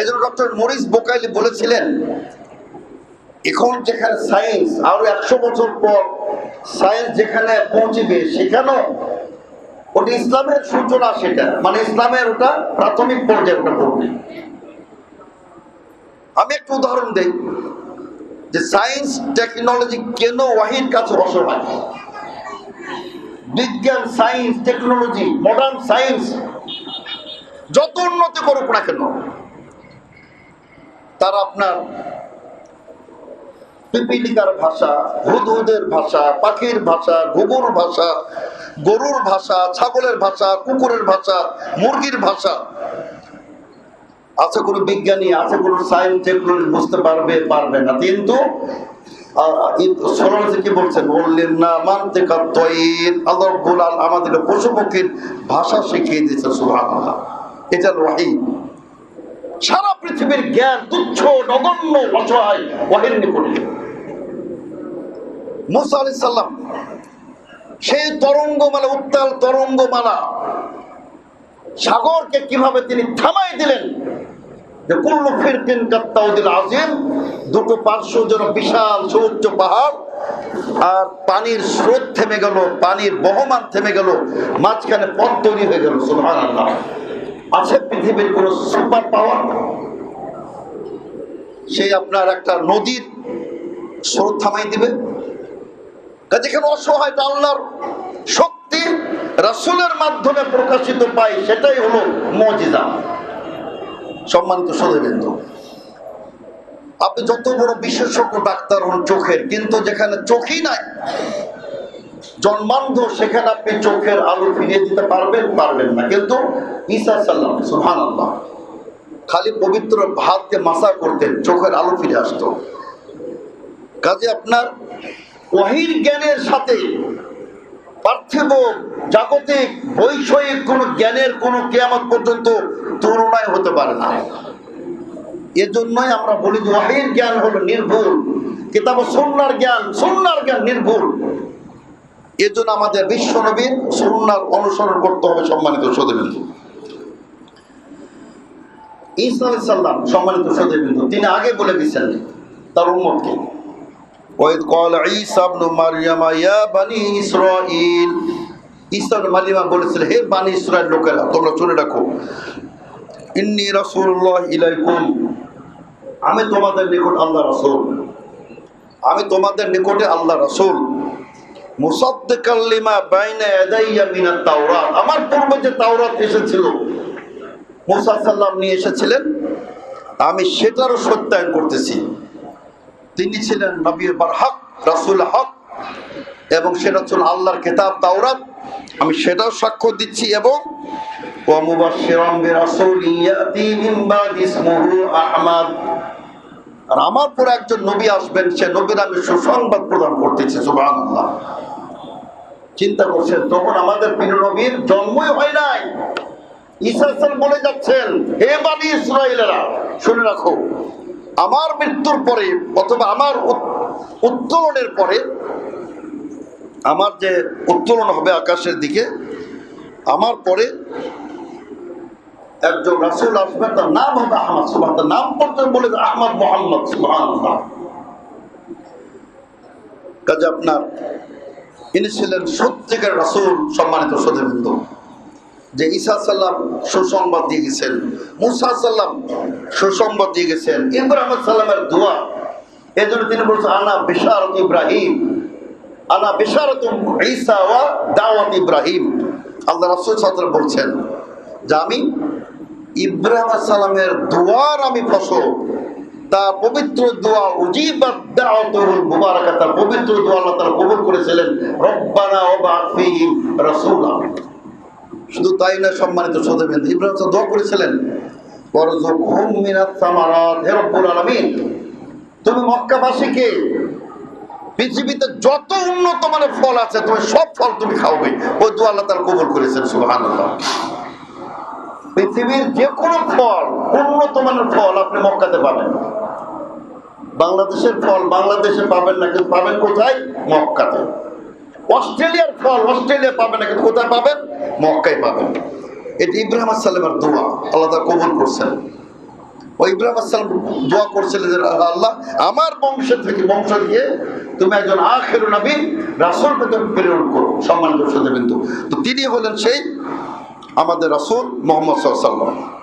এই জন্য doctor Morris বোকাইলি বলেছিলেন, এখন যেখানে সায়েন্স আরও একশো বছর পর সায়েন্স যেখানে ওটা ইসলামের সূচনা সেটা। মানে ইসলামের ওটা প্রাথমিক পর্যায়ে ওটা পড়বে। আমি একটু উদাহরণ দেই, যে সায়েন্স টেকনোলজি কেন ওয়াহির কাছে অসহায় বিজ্ঞান সায়েন্স টেকনোলজি মডার্ন সায়েন্স যত উন্নতি করুক না কেন, তারা আপনার পিপিলিকার ভাষা হুদহুদের ভাষা, পাখির ভাষা ঘুঘুর ভাষা, গরুর ভাষা, ছাগলের ভাষা, কুকুরের ভাষা, মুরগির ভাষা, আছে কোনো বিজ্ঞানী, আছে কোনো সায়েন্স টেকনোলজি বুঝতে পারবে পারবে না। কিন্তু কি বলছেন? বললেন, না, মানতে কাত্তয়ের আল্লাহ রব্বুল আল, আমাদেরকে পশু পক্ষীর ভাষা শিখিয়ে দিয়েছে, সুবহানাল্লাহ। এটা ওয়াহি। সারা পৃথিবীর জ্ঞান তুচ্ছ, নগণ্য অসহায় ওয়াহির নিকটে। মুসা আলি সাল্লাম সেই তরঙ্গমালা, উত্তাল তরঙ্গমালা, সাগরকে কীভাবে তিনি থামাই দিলেন? যে কুল্লু ফিরকিন কাত্তাউদিল আজিম, দুটো পার্শ্ব যেন বিশাল সুউচ্চ পাহাড়, আর পানির স্রোত থেমে গেল, পানির বহমান থেমে গেল, মাঝখানে পথ তৈরি হয়ে গেল, সুবহানাল্লাহ। আছে পৃথিবীর কোন সুপার পাওয়ার? সেই আপনার একটা নদীর স্রোত থামাই দিবে। কাজে এখানে অসহায় আল্লাহর শক্তি রাসূলের মাধ্যমে প্রকাশিত পাই সেটাই হলো মজিজা। সম্মানিত সদবিন্দু আপনি যত বড় বিশেষজ্ঞ ডাক্তার হন চোখের, কিন্তু যেখানে চোখই নাই জন্মান্ধ সেখানে আপনি চোখের আলো ফিরিয়ে দিতে পারবেন পারবেন না। কিন্তু খালি পবিত্র ভাতকে মাসা করতেন, চোখের আলো ফিরে আসতো। কাজে আপনার ওয়াহির জ্ঞানের সাথে পার্থিব, জাগতিক, বৈষয়িক কোন জ্ঞানের কোন কেয়ামত পর্যন্ত তুলনায় হতে পারে না। এজন্যই আমরা বলি যে ওয়াহির জ্ঞান হলো নির্ভুল। কিতাব সন্ন্যার জ্ঞান সন্ন্যার জ্ঞান নির্ভুল। এজন্য আমাদের বিশ্ব নবীর সন্ন্যার অনুসরণ করতে হবে সম্মানিত সদবিন্দু ঈসা আলাইহিস সালাম সম্মানিত সদবিন্দু তিনি আগে বলে দিচ্ছেন তার উম্মতকে। ওয়াইদ ক্বাল ঈসা ইবনে মারইয়াম ইয়া বনি ইসরাঈল। ঈসা ইবনে মারইয়াম হে বনি ইসরাইল লোকেরা, তোমরা শুনে রাখো। ইন্নী রাসূলুল্লাহ ইলাইকুম। আমি তোমাদের নিকট আল্লাহ রাসূল। আমি তোমাদের নিকটে আল্লাহ রাসূল। মুসাদ্দিকাল্লিমা বাইনা ইয়াদাইয়া মিনাত তাওরাত। আমার পূর্বে যে তাওরাত এসেছিল, মুসা সাল্লাম নিয়ে এসেছিলেন, আমি সেটারও সত্যায়ন করতেছি। তিনি ছিলেন নবী বার হক, রাসুল হক, এবং সেটা হচ্ছিল আল্লাহর কেতাব, তাওরাত। আমি সেটাও সাক্ষ্য দিচ্ছি এবং আমার পরে একজন নবী আসবেন, সে নবীর আমি সুসংবাদ প্রদান করতেছি সুবাহ চিন্তা করছেন তখন আমাদের প্রিয় নবীর জন্মই হয় নাই। ঈসা বলে যাচ্ছেন, হে বানি ইসরায়েলেরা শুনে রাখো, আমার মৃত্যুর পরে অথবা আমার উত- উত্তোলনের পরে, আমার যে উত্তোলন হবে আকাশের দিকে, আমার পরে একজন রাসূল আসবে, তার নাম হবে আহমদ, সুবহান, তার নাম পর্যন্ত বলে আহমদ মোহাম্মদ, সুবহানাল্লাহ। কাজে আপনার ইনি ছিলেন সত্যিকার রাসূল, সম্মানিত সদবৃন্দ যে ঈসা সাল্লাম সুসংবাদ দিয়ে গেছেন, মুসা সাল্লাম সুসংবাদ দিয়ে গেছেন, ইব্রাহিম সাল্লামের দোয়া। জন্য তিনি বলছেন, আনা বিশারত ইব্রাহিম। আনা বিশারত ঈসা ওয়া দাওয়াত ইব্রাহিম। আল্লাহ রাসুল সাল্লাল্লাহু বলছেন যে আমি ইব্রাহিম সালামের দোয়ার আমি ফসল। তার পবিত্র দোয়া উজিবাত দাওয়াতুল তার পবিত্র দোয়া আল্লাহ কবুল করেছিলেন। রব্বানা ওয়া বা'থ ফীহিম রাসূলা। শুধু তাই না, সম্মানিত সদবেন ইব্রাহিম তো দোয়া করেছিলেন, ওয়ারযুকহুম মিনাত সামারাত, হে রব্বুল আলামিন, তুমি মক্কাবাসীকে পৃথিবীতে যত উন্নত মানের ফল আছে তুমি সব ফল তুমি খাওবে ওই দোয়া আল্লাহ তাআলা কবুল করেছেন, সুবহানাল্লাহ। পৃথিবীর যে কোনো ফল উন্নত মানের ফল আপনি মক্কাতে পাবেন। বাংলাদেশের ফল বাংলাদেশে পাবেন না কিন্তু পাবেন কোথায়? মক্কাতে। অস্ট্রেলিয়ার ফল অস্ট্রেলিয়া পাবেন না কিন্তু কোথায় পাবেন? মক্কায় পাবেন। এটি ইব্রাহিম সাল্লামের দোয়া আল্লাহ কবুল করছেন। ওই ইব্রাহিম আসসালাম দোয়া যে, আল্লাহ আমার বংশ থেকে বংশ দিয়ে তুমি একজন আখের রাসুলকে তুমি প্রেরণ করো। সম্মানিত শ্রোতাবিন্দু তো তিনি হলেন সেই আমাদের রসুল মোহাম্মদ সাল্লাম